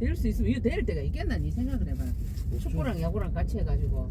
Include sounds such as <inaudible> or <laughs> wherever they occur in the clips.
될 <laughs> 수 있으면 이거 될 때가 있겠나 니 생각을 해봐. 축구랑 야구랑 같이 해가지고.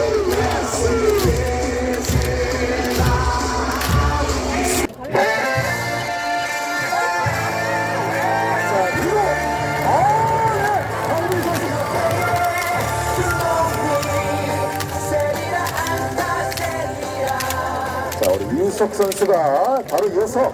윤석 선수가 바로 이어서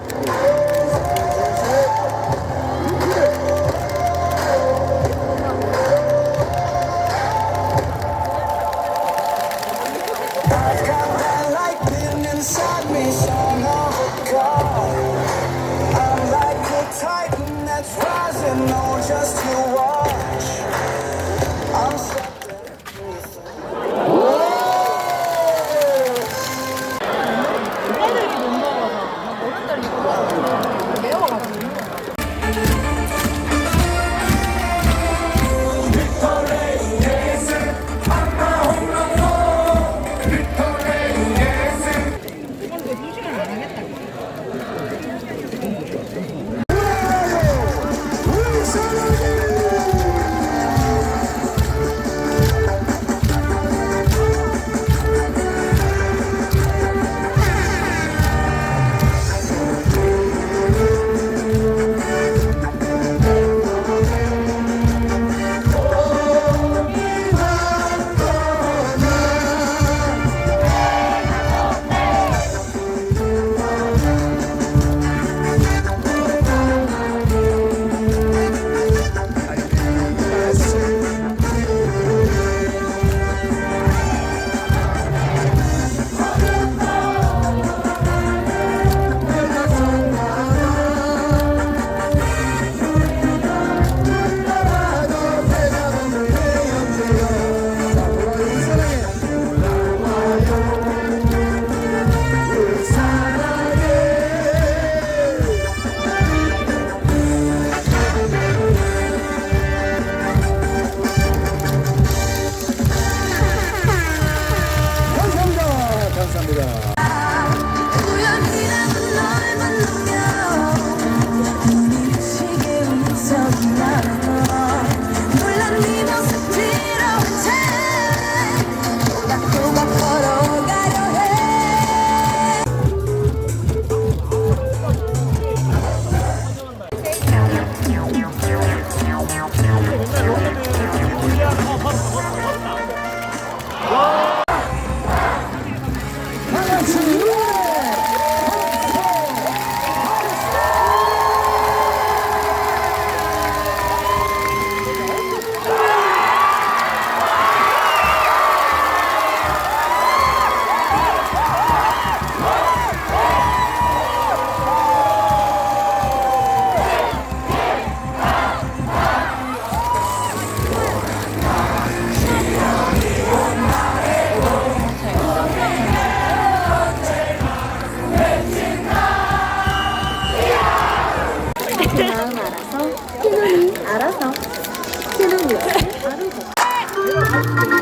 真的吗？真的吗？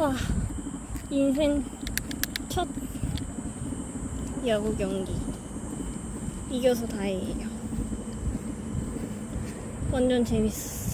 와, 인생 첫 야구 경기. 이겨서 다행이에요. 완전 재밌었어.